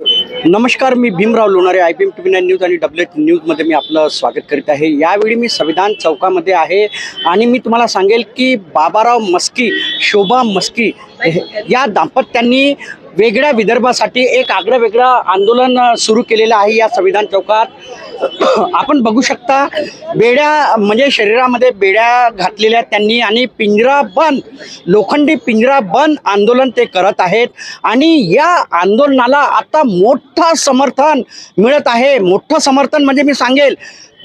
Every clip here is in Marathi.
नमस्कार मी Bhimrao Lonare I P M T nine news आणि डब्ल्यू एच न्यूजमध्ये मी आपलं स्वागत करीत आहे. यावेळी मी संविधान चौकामध्ये आहे आणि मी तुम्हाला सांगेल की बाबाराव मस्की शोभा मस्की या दाम्पत्यांनी वेगळ्या विदर्भासाठी एक आगळं वेगळं आंदोलन सुरू केलेलं आहे या संविधान चौकात. आपण बघू शकता बेड्या म्हणजे शरीरामध्ये बेड्या घातलेल्या त्यांनी आणि पिंजरा बंद लोखंडी पिंजरा बंद आंदोलन ते करत आहेत. आणि या आंदोलनाला आता मोठं समर्थन मिळत आहे. मोठं समर्थन म्हणजे मी सांगेल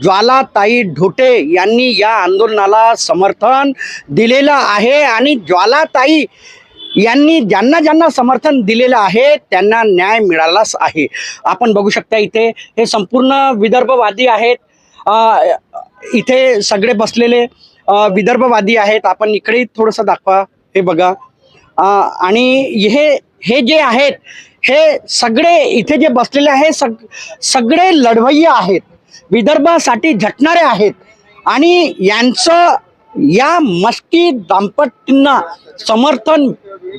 ज्वालाताई ढोटे यांनी या आंदोलनाला समर्थन दिलेलं आहे. आणि ज्वालाताई यांनी ज्यांना ज्यांना समर्थन दिलेलं आहे त्यांना न्याय मिळालाच आहे. आपण बघू शकता इथे हे संपूर्ण विदर्भवादी आहेत. इथे सगळे बसलेले विदर्भवादी आहेत. आपण इकडे थोडंसं दाखवा हे बघा. आणि हे हे जे आहेत हे सगळे इथे जे बसलेले आहे सग सगळे लढवय्य आहेत. विदर्भासाठी झटणारे आहेत. आणि यांचं या मस्की दाम्पत्यांना समर्थन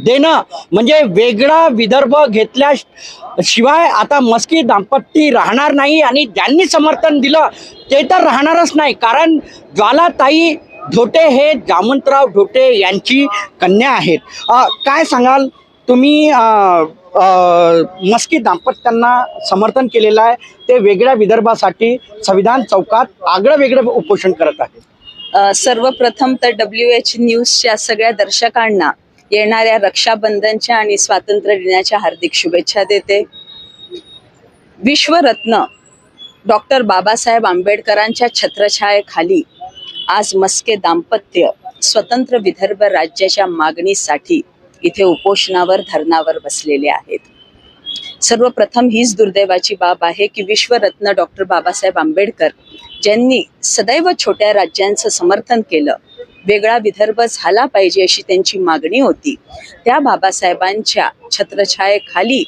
देणं म्हणजे वेगळा विदर्भ घेतल्या शिवाय आता मस्की दाम्पत्य राहणार नाही आणि ज्यांनी समर्थन दिलं ते तर राहणारच नाही. कारण ज्वालाताई ढोटे हे जामंतराव ढोटे यांची कन्या आहेत. काय सांगाल? तुम्ही मस्की दाम्पत्यांना समर्थन केलेलं आहे. ते वेगळ्या विदर्भासाठी संविधान चौकात आगळं वेगळं उपोषण करत आहेत. सर्वप्रथम तर डब्ल्यू एच न्यूजच्या सगळ्या दर्शकांना येणाऱ्या रक्षाबंधनच्या आणि स्वातंत्र्य दिनाच्या हार्दिक शुभेच्छा देते. विश्वरत्न डॉक्टर बाबासाहेब आंबेडकरांच्या छत्रछायेखाली आज मस्के दाम्पत्य स्वतंत्र विदर्भ राज्याच्या मागणीसाठी इथे उपोषणावर धरणावर बसलेले आहेत. सर्वप्रथम हीच दुर्दैवाची बाब आहे की विश्वरत्न डॉक्टर बाबासाहेब आंबेडकर ज्यांनी सदैव छोट्या राज्यांचं समर्थन केलं. वेगळा विदर्भ झाला पाहिजे अशी त्यांची मागणी होती. त्या बाबासाहेबांच्या छत्रछायेखाली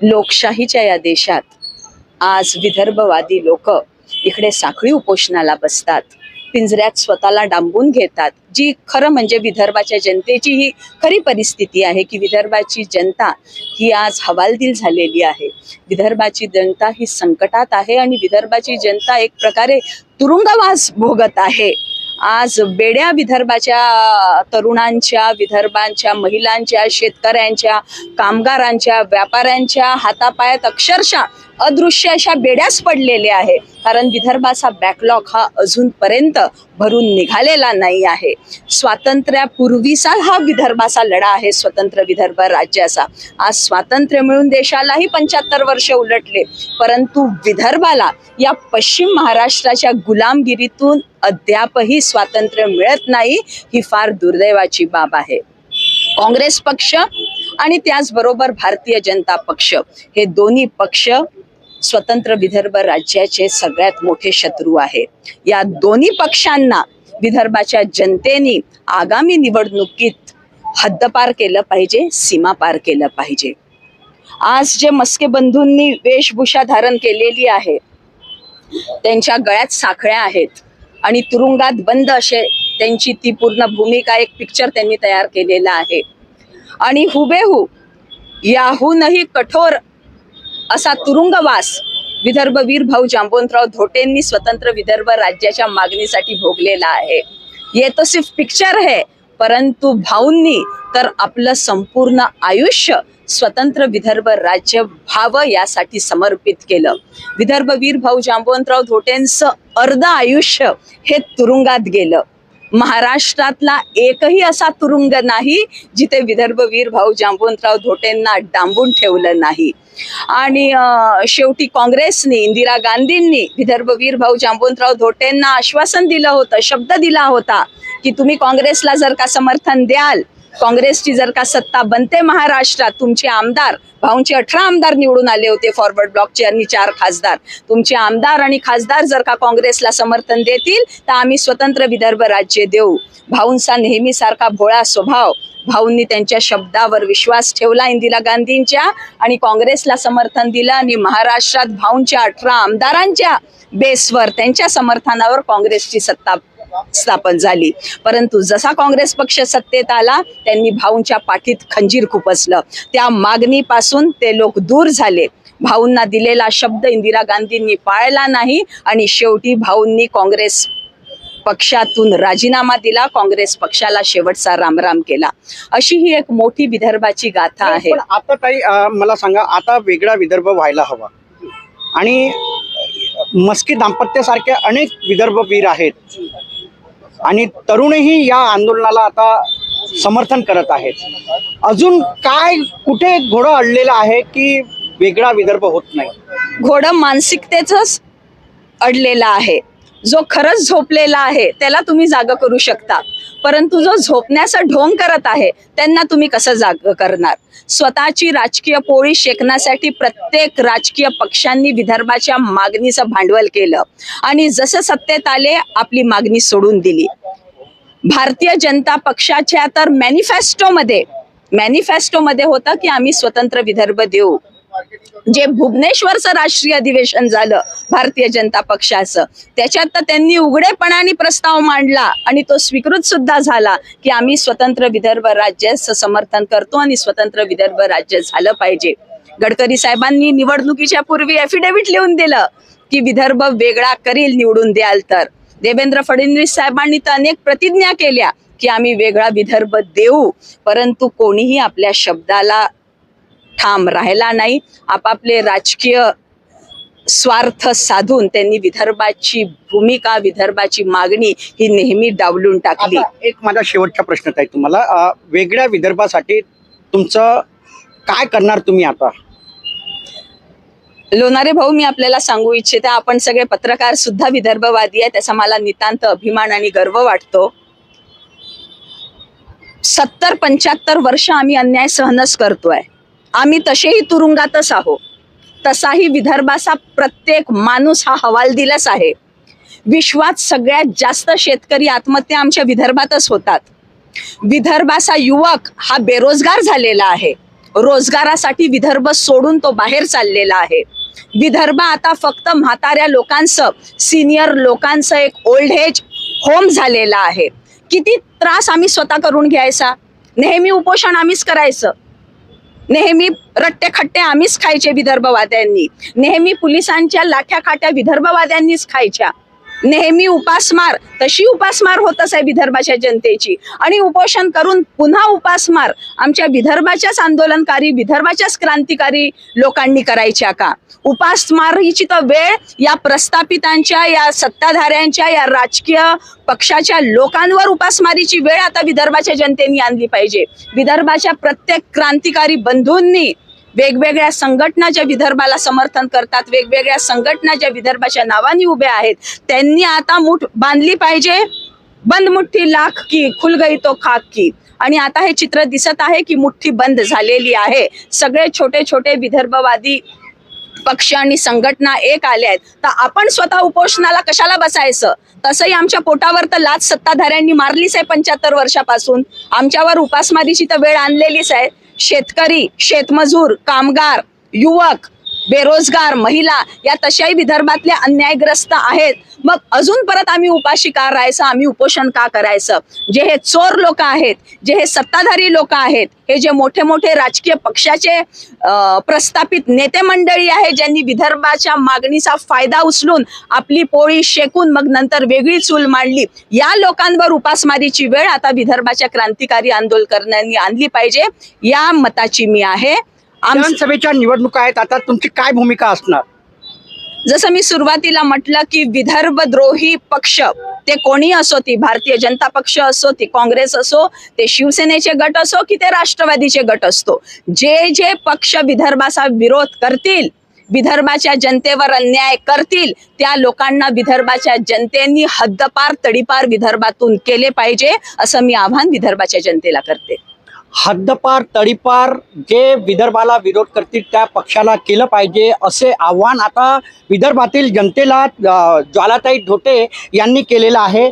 लोकशाहीच्या या देशात आज विदर्भवादी लोक इकडे साखळी उपोषणाला बसतात. पिंजऱ्यात स्वतःला डांबून घेतात. जी खरं म्हणजे विदर्भाच्या जनतेची ही खरी परिस्थिती आहे की विदर्भाची जनता ही आज हवालदिल झालेली आहे. विदर्भाची जनता ही संकटात आहे आणि विदर्भाची जनता एक प्रकारे तुरुंगवास भोगत आहे. आज बेड्या विदर्भाच्या तरुणांच्या विदर्भांच्या महिलांच्या शेतकऱ्यांच्या कामगारांच्या व्यापाऱ्यांच्या हातापायात अक्षरशः अदृश्य अशा बेड्याच पडलेल्या आहे. कारण विदर्भाचा बॅकलॉग हा अजूनपर्यंत भरून निघालेला नाही आहे. स्वातंत्र्यापूर्वीचा हा विदर्भाचा लढा आहे. स्वतंत्र विदर्भ राज्याचा. आज स्वातंत्र्य मिळून देशालाही पंच्याहत्तर वर्ष उलटले. परंतु विदर्भाला या पश्चिम महाराष्ट्राच्या गुलामगिरीतून अद्यापही स्वातंत्र्य मिळत नाही ही फार दुर्दैवाची बाब आहे. काँग्रेस पक्ष आणि त्याचबरोबर भारतीय जनता पक्ष. हे दोन्ही पक्ष स्वतंत्र विदर्भ राज्याचे सगळ्यात मोठे शत्रू आहेत या दोन्ही पक्षांना विदर्भाच्या जनतेने आगामी निवडणुकीत हद्दपार केलं पाहिजे सीमा पार केलं पाहिजे. आज जे मस्के बंधूंनी वेशभूषा धारण केलेली आहे त्यांच्या गळ्यात साखळ्या आहेत आणि तुरुंगात बंद असे त्यांची ती पूर्ण भूमिका एक पिक्चर त्यांनी तयार केलेला आहे. आणि हुबेहू याहूनही कठोर असा तुरुंगवास विदर्भवीर भाऊ जांबवंतराव धोटेंनी स्वतंत्र विदर्भ राज्याच्या मागणीसाठी भोगलेला आहे. ये तो सिर्फ पिक्चर है परंतु भाऊंनी तर आपलं संपूर्ण आयुष्य स्वतंत्र विदर्भ राज्य व्हावं यासाठी समर्पित केलं. विदर्भ वीर भाऊ जांबवंतराव धोटेंचं अर्ध आयुष्य हे तुरुंगात गेलं. महाराष्ट्रातला एकही असा तुरुंग नाही जिथे विदर्भ वीर भाऊ जांबवंतराव धोटेंना डांबून ठेवलं नाही. आणि शेवटी काँग्रेसने इंदिरा गांधींनी विदर्भ वीरभाऊ भाऊ जांबवंतराव धोटेंना आश्वासन दिलं होतं शब्द दिला होता की तुम्ही काँग्रेसला जर का समर्थन द्याल काँग्रेसची जर का सत्ता बनते महाराष्ट्रात तुमचे आमदार भाऊंचे अठरा आमदार निवडून आले होते फॉरवर्ड ब्लॉकचे आणि चार खासदार. तुमचे आमदार आणि खासदार जर का काँग्रेसला समर्थन देतील तर आम्ही स्वतंत्र विदर्भ राज्य देऊ. भाऊंचा नेहमीसारखा भोळा स्वभाव भाऊंनी त्यांच्या शब्दावर विश्वास ठेवला इंदिरा गांधींच्या आणि काँग्रेसला समर्थन दिलं आणि महाराष्ट्रात भाऊंच्या अठरा आमदारांच्या बेसवर त्यांच्या समर्थनावर काँग्रेसची सत्ता स्थापन झाली. परंतु जसा काँग्रेस पक्ष सत्तेत आला त्यांनी भाऊंच्या पाठीत खंजीर खुपसलं. त्या मागणीपासून ते लोक दूर झाले. भाऊंना दिलेला शब्द इंदिरा गांधींनी पाळला नाही आणि शेवटी भाऊंनी काँग्रेस पक्षातून राजीनामा दिला काँग्रेस पक्षाला शेवटचा रामराम केला. अशी ही एक मोठी विदर्भाची गाथा आहे. आता ताई अ, मला सांगा आता वेगळा विदर्भ व्हायला हवा. आणि मस्की दाम्पत्यासारखे अनेक विदर्भ वीर आहेत. आणि तरुणही या आंदोलनाला आता समर्थन करत आहेत. अजून काय कुठे घोडं अडलेलं आहे की वेगळा विदर्भ होत नाही? घोडं मानसिकतेच अडलेला आहे. जो खरंच झोपलेला आहे त्याला तुम्ही जाग करू शकता परंतु जो झोपण्याचा ढोंग करत आहे त्यांना तुम्ही कसं जाग करणार? स्वतःची राजकीय पोळी शेकण्यासाठी प्रत्येक राजकीय पक्षांनी विदर्भाच्या मागणीचं भांडवल केलं. आणि जसं सत्तेत आले आपली मागणी सोडून दिली. भारतीय जनता पक्षाच्या तर मॅनिफेस्टोमध्ये मॅनिफेस्टोमध्ये होतं की आम्ही स्वतंत्र विदर्भ देऊ. जे भुवनेश्वरचं राष्ट्रीय अधिवेशन झालं भारतीय जनता पक्षाचं त्याच्यात तर त्यांनी उघडेपणाने प्रस्ताव मांडला आणि तो स्वीकृत सुद्धा झाला की आम्ही स्वतंत्र विदर्भ राज्याचं समर्थन करतो आणि स्वतंत्र विदर्भ राज्य झालं पाहिजे. गडकरी साहेबांनी निवडणुकीच्या पूर्वी एफिडेव्हिट लिहून दिलं की विदर्भ वेगळा करील निवडून द्याल तर. देवेंद्र फडणवीस साहेबांनी तर अनेक प्रतिज्ञा केल्या की आम्ही वेगळा विदर्भ देऊ परंतु कोणीही आपल्या शब्दाला ठाम राहिला नाही. आपापले राजकीय स्वार्थ साधून त्यांनी विदर्भाची भूमिका विदर्भाची मागणी ही नेहमी डावलून टाकली. एक माझा शेवटचा प्रश्न आहे तुम्हाला अ, वेगळ्या विदर्भासाठी तुमचं काय करणार तुम्ही आता? लोणारे भाऊ मी आपल्याला सांगू इच्छिते आपण सगळे पत्रकार सुद्धा विदर्भवादी आहे त्याचा मला नितांत अभिमान आणि गर्व वाटतो. सत्तर पंच्याहत्तर वर्ष आम्ही अन्याय सहनच करतोय. आम्ही तसेही तुरुंगातच आहो. तसाही विदर्भाचा प्रत्येक माणूस हा हवालदिलच आहे. विश्वात सगळ्यात जास्त शेतकरी आत्महत्या आमच्या विदर्भातच होतात. विदर्भाचा युवक हा बेरोजगार झालेला आहे. रोजगारासाठी विदर्भ सोडून तो बाहेर चाललेला आहे. विदर्भ आता फक्त म्हाताऱ्या लोकांचं सिनियर लोकांचं एक ओल्ड एज होम झालेला आहे. किती त्रास आम्ही स्वतः करून घ्यायचा? नेहमी उपोषण आम्हीच करायचं. नेहमी रट्टे खट्टे आम्हीच खायचे विदर्भवाद्यांनी. नेहमी पोलिसांच्या लाठ्या खाट्या विदर्भवाद्यांनीच खायच्या. नेहमी उपासमार तशी उपासमार होतच आहे विदर्भाच्या जनतेची. आणि उपोषण करून पुन्हा उपासमार आमच्या विदर्भाच्याच आंदोलनकारी विदर्भाच्याच क्रांतिकारी लोकांनी करायच्या का? उपासमारीची तर वेळ या प्रस्थापितांच्या या सत्ताधाऱ्यांच्या या राजकीय पक्षाच्या लोकांवर उपासमारीची वेळ आता विदर्भाच्या जनतेने आणली पाहिजे. विदर्भाच्या प्रत्येक क्रांतिकारी बंधूंनी वेगवेगळ्या संघटना ज्या विदर्भाला समर्थन करतात वेगवेगळ्या संघटना ज्या विदर्भाच्या नावाने उभ्या आहेत. त्यांनी आता मुठ बांधली पाहिजे. बंद मुठ्ठी लाख की खुल गई तो खाक की. आणि आता हे चित्र दिसत आहे की मुठ्ठी बंद झालेली आहे. सगळे छोटे छोटे विदर्भवादी पक्ष आणि संघटना एक आल्या आहेत. तर आपण स्वतः उपोषणाला कशाला बसायचं? तसंही आमच्या पोटावर तर लाच सत्ताधाऱ्यांनी मारलीच आहे पंच्याहत्तर वर्षापासून. आमच्यावर उपासमारीची तर वेळ आणलेलीच आहे. शेतकरी शेतमजूर कामगार युवक बेरोजगार महिला या तशाही विदर्भातल्या अन्यायग्रस्त आहेत. मग अजून परत आम्ही उपाशी का राहायचं? आम्ही उपोषण का करायचं? जे हे चोर लोक आहेत जे हे सत्ताधारी लोक आहेत हे जे मोठे मोठे राजकीय पक्षाचे प्रस्थापित नेते मंडळी आहे ज्यांनी विदर्भाच्या मागणीचा फायदा उचलून आपली पोळी शेकून मग नंतर वेगळी चूल मांडली. या लोकांवर उपासमारीची वेळ आता विदर्भाच्या क्रांतिकारी आंदोलकांनी आणली पाहिजे. या मताची मी आहे. विधानसभेच्या निवडणुका आहेत आता तुमची काय भूमिका असणार? जसं मी सुरुवातीला म्हटलं की विदर्भ द्रोही पक्ष ते कोणी असो ती? भारतीय जनता पक्ष असो ती काँग्रेस असो ते शिवसेनेचे गट असो की ते राष्ट्रवादीचे गट असतो? जे जे पक्ष विदर्भाचा विरोध करतील विदर्भाच्या जनतेवर अन्याय करतील त्या लोकांना विदर्भाच्या जनतेनी हद्दपार तडीपार विदर्भातून केले पाहिजे असं मी आव्हान विदर्भाच्या जनतेला करते. हद्दपार तडीपार जे विदर्भाला विरोध करतील त्या पक्षाला केलं पाहिजे असे आव्हान आता विदर्भातील जनतेला ज्वालाताई ढोटे यांनी केलेलं आहे.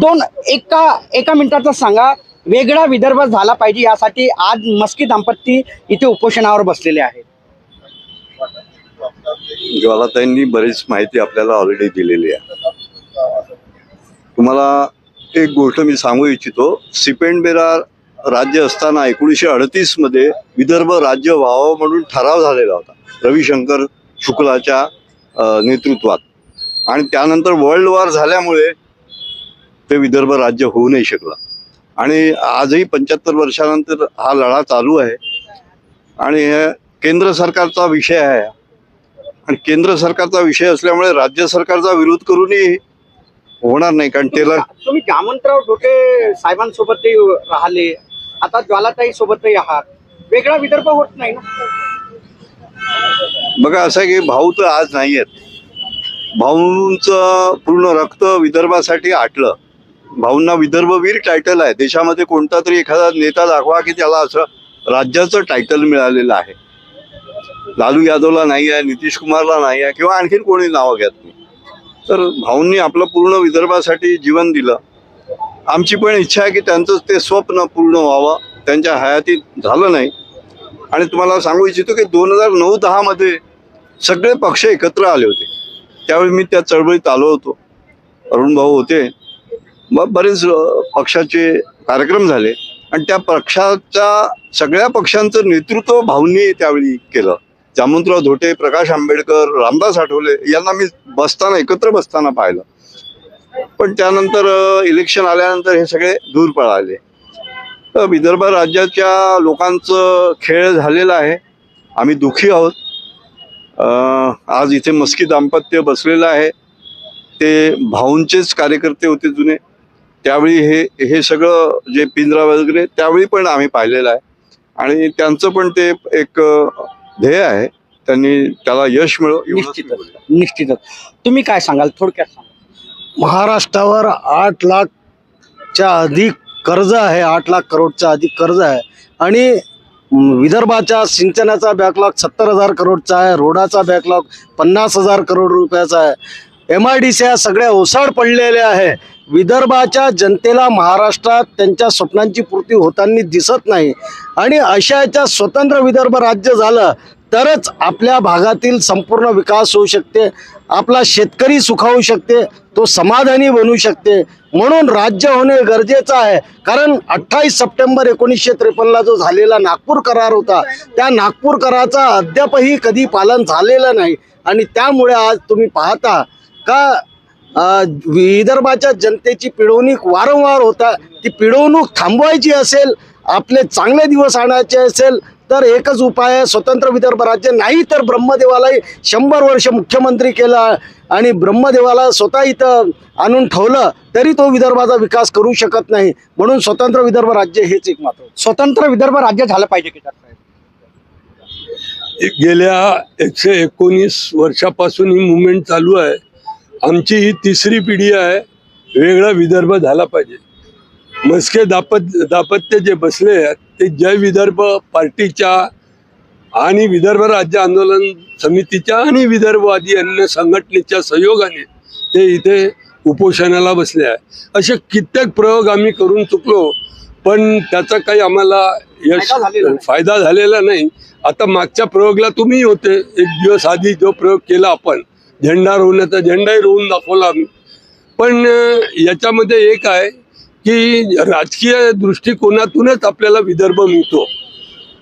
दोन एका एका मिनिटाचं सांगा. वेगळा विदर्भ झाला पाहिजे यासाठी आज मस्की दाम्पत्ती इथे उपोषणावर बसलेले आहेत. ज्वालाताईंनी बरीच माहिती आपल्याला ऑलरेडी दिलेली आहे. तुम्हाला एक गोष्ट मी सांगू इच्छितो. सिपेंडबेरा राज्य असताना एकोणीसशे अडतीसमध्ये विदर्भ राज्य व्हावं म्हणून ठराव झालेला होता. रविशंकर शुक्लाच्या नेतृत्वात. आणि त्यानंतर वर्ल्ड वॉर झाल्यामुळे ते विदर्भ राज्य होऊ नाही शकलं. आणि आजही पंच्याहत्तर वर्षानंतर हा लढा चालू आहे. आणि केंद्र सरकारचा विषय आहे. आणि केंद्र सरकारचा विषय असल्यामुळे राज्य सरकारचा विरोध करूनही होणार नाही कारण त्याला तुम्ही जामवंतराव ढोटे साहेबांसोबतही राहिले. आता ज्वालाताई सोबतही आहात. वेगळा विदर्भ होत नाही ना. बघा असं की भाऊ तर आज नाही आहेत भाऊंचं पूर्ण रक्त विदर्भासाठी आटलं. भाऊंना विदर्भवीर टायटल आहे. देशामध्ये कोणता तरी एखादा नेता दाखवा की त्याला असं राज्याचं टायटल मिळालेलं आहे. लालू यादवला नाही आहे नितीश कुमारला नाही आहे किंवा आणखीन कोणी नावं घ्या तर भाऊंनी आपलं पूर्ण विदर्भासाठी जीवन दिलं. आमची पण इच्छा आहे की त्यांचं ते स्वप्न पूर्ण व्हावं. त्यांच्या हयातीत झालं नाही. आणि तुम्हाला सांगू इच्छितो की दोन हजार नऊ दहामध्ये सगळे पक्ष एकत्र आले होते. त्यावेळी मी त्या चळवळीत आलो होतो. अरुण भाऊ होते. मग बरेच पक्षाचे कार्यक्रम झाले. आणि त्या पक्षाच्या सगळ्या पक्षांचं नेतृत्व भाऊंनी त्यावेळी केलं. जामवंतराव धोटे प्रकाश आंबेडकर रामदास आठवले यांना मी बसताना एकत्र बसताना पाहिलं. पण त्यानंतर इलेक्शन आल्यानंतर हे सगळे दूर पळाले. तर विदर्भ राज्याच्या लोकांचं खेळ झालेला आहे. आम्ही दुःखी आहोत. आज इथे मस्की दाम्पत्य बसलेलं आहे. ते भाऊंचेच कार्यकर्ते होते जुने. त्यावेळी हे हे सगळं जे पिंजरा वगैरे त्यावेळी पण आम्ही पाहिलेलं आहे. आणि त्यांचं पण ते एक ध्येय आहे त्यांनी त्याला यश मिळव एवढंच मी निश्चितच. निश्चितच. तुम्ही काय सांगाल? थोडक्यात सांगा. महाराष्ट्रावर आठ लाखच्या अधिक कर्ज आहे आठ लाख करोडच्या अधिक कर्ज आहे. आणि विदर्भाच्या सिंचनाचा बॅकलॉग सत्तर हजार करोडचा आहे रोडाचा बॅकलॉग पन्नास हजार करोड रुपयाचा आहे. एम आय डी सी सगळ्या ओसाड पडलेल्या आहे. विदर्भाच्या जनतेला महाराष्ट्रात त्यांच्या स्वप्नांची पूर्ती होताना दिसत नाही. आणि अशा याच्या स्वतंत्र विदर्भ राज्य झालं तरच आपल्या भागातील संपूर्ण विकास होऊ शकते. आपला शेतकरी सुखावू शकते. तो समाधानी बनू शकते. म्हणून राज्य होणे गरजेचं आहे. कारण अठ्ठावीस सप्टेंबर एकोणीसशे त्रेपन्नला जो झालेला नागपूर करार होता त्या नागपूर कराराचा अद्यापही कधी पालन झालेलं नाही. आणि त्यामुळे आज तुम्ही पाहता का विदर्भाच्या जनतेची पिळवणूक वारंवार होता ती पिळवणूक थांबवायची असेल आपले चांगले दिवस आणायचे असेल तर एकच उपाय आहे स्वतंत्र विदर्भ राज्य नाही तर ब्रह्मदेवालाही शंभर वर्ष मुख्यमंत्री केला आणि ब्रह्मदेवाला स्वतः इथं आणून ठेवलं तरी तो विदर्भाचा विकास करू शकत नाही. म्हणून स्वतंत्र विदर्भ राज्य हेच एक मात्र स्वतंत्र विदर्भ राज्य झालं पाहिजे की गेल्या एकशे एकोणीस वर्षापासून ही मुवमेंट चालू आहे. आमची ही तिसरी पिढी आहे वेगळा विदर्भ झाला पाहिजे. मस्के दापत दापत्य जे बसले आहेत ते जय विदर्भ पार्टीच्या आणि विदर्भ राज्य आंदोलन समितीच्या आणि विदर्भवादी अन्य संघटनेच्या सहयोगाने ते इथे उपोषणाला बसले आहे असे कित्येक प्रयोग आम्ही करून चुकलो पण त्याचा काही आम्हाला यश फायदा झालेला नाही. फायदा झालेला नाही. आता मागच्या प्रयोगला तुम्ही होते. एक दिवस आधी जो प्रयोग केला आपण झेंडा रोवण्याचा झेंडाही रोवून दाखवला आम्ही. पण याच्यामध्ये एक आहे की राजकीय दृष्टिकोनातूनच आपल्याला विदर्भ मिळतो.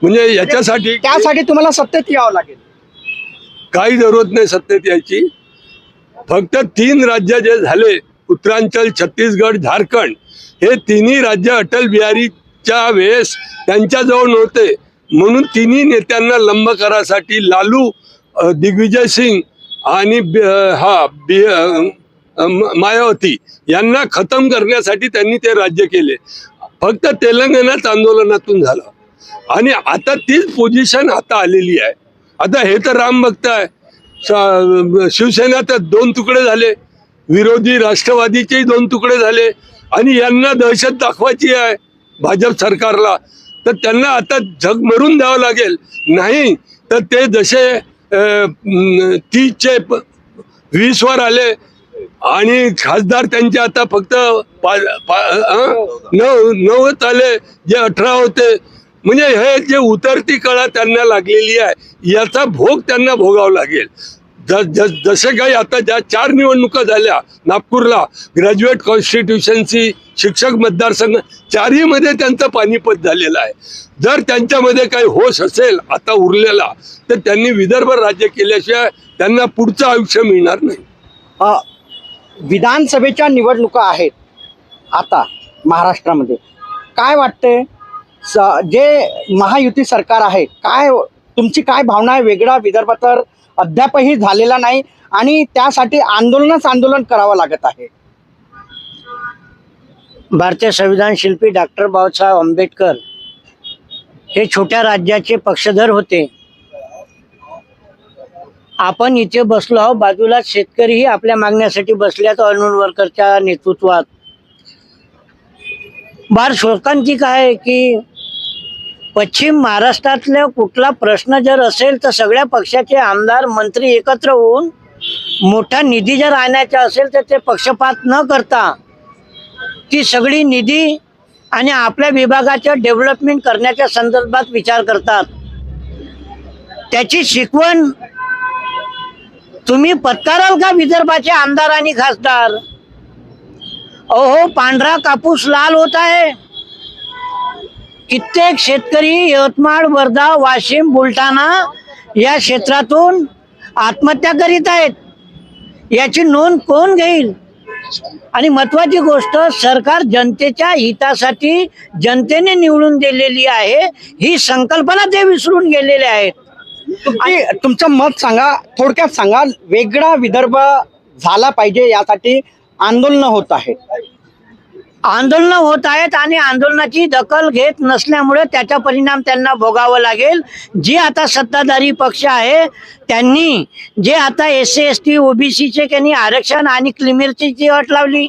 म्हणजे याच्यासाठी त्यासाठी तुम्हाला सत्तेत यावं लागेल. काही जरूरत नाही सत्तेत यायची. फक्त तीन राज्य जे झाले उत्तरांचल छत्तीसगड झारखंड हे तिन्ही राज्य अटल बिहारीच्या वेळेस त्यांच्याजवळ नव्हते. म्हणून तिन्ही नेत्यांना लंब करासाठी लालू दिग्विजय सिंग आणि हा बि मायावती यांना खतम करण्यासाठी त्यांनी ते राज्य केले. फक्त तेलंगणाच आंदोलनातून झालं. आणि आता तीच पोझिशन आता आलेली आहे. आता हे तर राम भक्त आहे शिवसेना तर दोन तुकडे झाले. विरोधी राष्ट्रवादीचेही दोन तुकडे झाले. आणि यांना दहशत दाखवायची आहे भाजप सरकारला. तर त्यांना आता जग मरून द्यावं लागेल. नाही तर ते जसे तीसचे प- वीसवर आले. आणि खासदार त्यांचे आता फक्त पा पा नऊ नऊच आले जे अठरा होते. म्हणजे हे जे उतरती कळा त्यांना लागलेली आहे याचा भोग त्यांना भोगावा लागेल. ज- ज- जसे काही आता ज्या चार निवडणुका झाल्या नागपूरला ग्रॅज्युएट कॉन्स्टिट्युशनची शिक्षक मतदारसंघ चारहीमध्ये त्यांचं पानिपत झालेलं आहे. जर त्यांच्यामध्ये काही होश असेल आता उरलेला तर त्यांनी विदर्भ राज्य केल्याशिवाय त्यांना पुढचं आयुष्य मिळणार नाही. विधानसभेच्या निवडणुका आहेत आता महाराष्ट्रामध्ये. काय वाटते स जे महायुती सरकार आहे काय तुमची काय भावना आहे? वेगळा विदर्भ तर अद्यापही झालेला नाही आणि त्यासाठी आंदोलनच आंदोलन करावं लागत आहे. भारतीय संविधान शिल्पी डॉक्टर बाबासाहेब आंबेडकर हे छोट्या राज्याचे पक्षधर होते. आपण इथे बसलो आहोत. बाजूला शेतकरीही आपल्या मागण्यासाठी बसल्यात अरुण वरकरच्या नेतृत्वात. बार शोकांतिक आहे की पश्चिम महाराष्ट्रातल्या कुठला प्रश्न जर असेल तर सगळ्या पक्षाचे आमदार मंत्री एकत्र होऊन मोठा निधी जर आणायचा असेल तर ते पक्षपात न करता ती सगळी निधी आणि आपल्या विभागाचं डेव्हलपमेंट करण्याच्या संदर्भात विचार करतात. त्याची शिकवण तुम्ही पत्काराल का विदर्भाचे आमदार आणि खासदार? अहो पांढरा कापूस लाल होत आहे. कित्येक शेतकरी यवतमाळ वर्धा वाशिम बुलढाणा या क्षेत्रातून आत्महत्या करीत आहेत. याची नोंद कोण घेईल? आणि महत्वाची गोष्ट सरकार जनतेच्या हितासाठी जनतेने निवडून दिलेली आहे ही संकल्पना ते विसरून गेलेले आहेत. तुमचं मत सांगा थोडक्यात सांगा वेगळा विदर्भ झाला पाहिजे यासाठी आंदोलन होत आहेत आंदोलनं होत आहेत आणि आंदोलनाची दखल घेत नसल्यामुळे त्याचा परिणाम त्यांना भोगावा लागेल. जे आता सत्ताधारी पक्ष आहे त्यांनी जे आता एस सी एस टी ओबीसीचे त्यांनी आरक्षण आणि क्लिमिरची जी अट लावली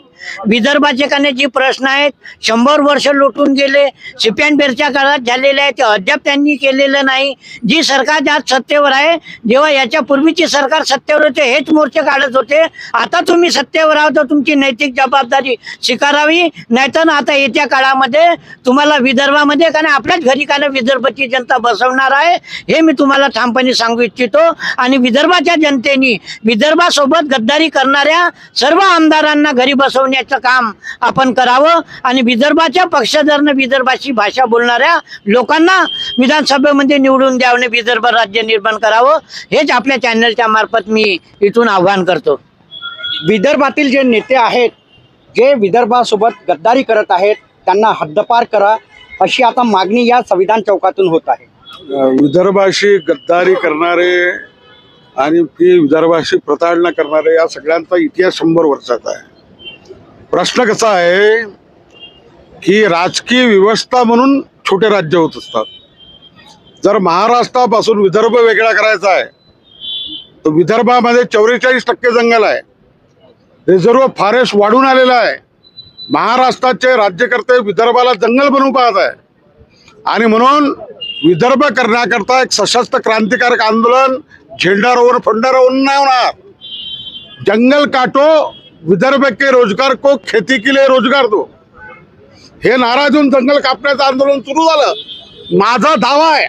विदर्भाचे काही जे प्रश्न आहेत शंभर वर्ष लुटून गेले सिप्यानबेरच्या काळात झालेले आहे ते अद्याप त्यांनी केलेलं नाही. जी सरकार आज सत्तेवर आहे जेव्हा याच्या पूर्वीची सरकार सत्तेवर होते हेच मोर्चे काढत होते. आता तुम्ही सत्तेवर आहात तर तुमची नैतिक जबाबदारी स्वीकारावी. नाहीतर आता येत्या काळामध्ये तुम्हाला विदर्भामध्ये कारण आपल्याच घरी कारण विदर्भाची जनता बसवणार आहे हे मी तुम्हाला ठामपणे सांगू इच्छितो. आणि विदर्भाच्या जनतेने विदर्भासोबत गद्दारी करणाऱ्या सर्व आमदारांना घरी बसवण्याचं काम आपण करावं. आणि विदर्भाच्या पक्षधरनं विदर्भाची भाषा बोलणाऱ्या लोकांना विधानसभेमध्ये निवडून द्यावं विदर्भ राज्य निर्माण करावं हेच आपल्या चॅनलच्या मार्फत मी इथून आव्हान करतो. विदर्भातील जे नेते आहेत जे विदर्भासोबत गद्दारी करत आहेत त्यांना हद्दपार करा अशी आता मागणी या संविधान चौकातून होत आहे. विदर्भाशी गद्दारी करणारे आणि ती विदर्भाशी प्रताडणा करणारे या सगळ्यांचा इतिहास शंभर वर्षाचा आहे. प्रश्न कसा आहे की राजकीय व्यवस्था म्हणून छोटे राज्य होत असतात. जर महाराष्ट्रापासून विदर्भ वेगळा करायचा आहे तर विदर्भामध्ये चौवेचाळीस टक्के जंगल आहे. रिझर्व फॉरेस्ट वाढून आलेला आहे. महाराष्ट्राचे राज्यकर्ते विदर्भाला जंगल बनवू पाहत आहे आणि म्हणून विदर्भ करण्याकरता एक सशस्त्र क्रांतिकारक आंदोलन झेंडा रोवून फंडा रोवून नाही होणार. जंगल काटो विदर्भ के रोज़गार को खेती के लिए रोज़गार दो. हे नाराज़ होऊन जंगल कापण्याचं आंदोलन सुरू माझा दावा आहे,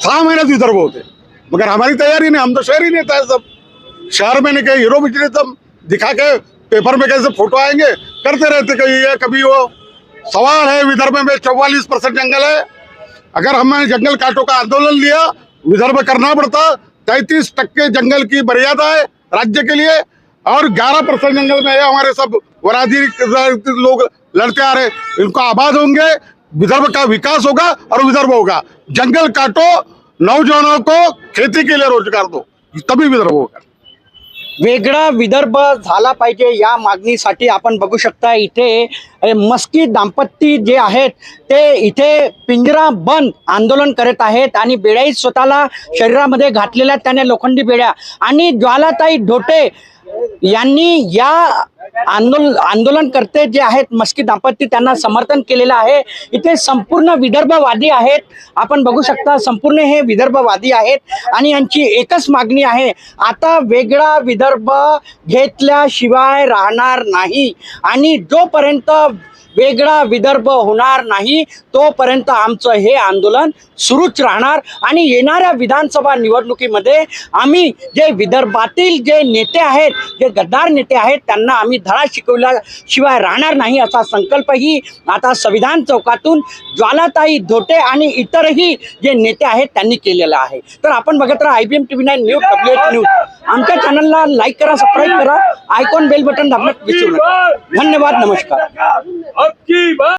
सहा महिन्यात विदर्भ होते. मगर हमारी तैयारी नहीं हम तो शहरी है सब शहर में नहीं कहीं हीरो बिजनेसम दिखा के पेपर में कैसे फ़ोटो आएँगे? करते रहते कभी ये, कभी वो. सवाल है, विदर्भ में चौवालीस परसेंट जंगल है. अगर हमने जंगल काटो का आंदोलन लिया, विदर्भ करना पड़ता. तैतीस टक्के जंगल की मर्यादा है राज्य के लिए. और 11 परसेंट जंगल में है हमारे सब वराधी लोग लड़ते आ रहे इनको आबाद होंगे विदर्भ का विकास होगा और विदर्भ होगा। जंगल काटो नौजवानों को खेती के लिए रोजगार दो तभी विदर्भ होगा। वेगळा विदर्भ झाला पाहिजे या मागणीसाठी आपण बघू शकता इथे मस्की दाम्पत्य जे आहेत ते इथे पिंजरा बंद आंदोलन करत आहेत आणि बेड्याही स्वतःला शरीरामध्ये घातलेल्या त्याने लोखंडी बेड्या. आणि ज्वालाताई ढोटे यांनी या आंदोलन आंदोलनकर्ते जे आहेत मस्की दाम्पत्य त्यांना समर्थन केलेलं आहे. इथे संपूर्ण विदर्भवादी आहेत. आपण बघू शकता संपूर्ण हे विदर्भवादी आहेत आणि यांची एकच मागणी आहे आता वेगळा विदर्भ घेतल्याशिवाय राहणार नाही. आणि जोपर्यंत वेगळा विदर्भ होणार नाही तोपर्यंत आमचं हे आंदोलन सुरूच राहणार. आणि येणाऱ्या विधानसभा निवडणुकीमध्ये आम्ही जे विदर्भातील जे नेते आहेत जे गद्दार नेते आहेत त्यांना आम्ही धडा शिकवल्याशिवाय राहणार नाही असा संकल्पही आता संविधान चौकातून ज्वालाताई धोटे आणि इतरही जे नेते आहेत त्यांनी केलेला आहे. तर आपण बघत राहा I B M T V nine news W H news. आमच्या चॅनलला लाईक करा सबस्क्राईब करा. आयकॉन बेल बटन दाबण्यात विसरू नका. धन्यवाद नमस्कार. अब की बार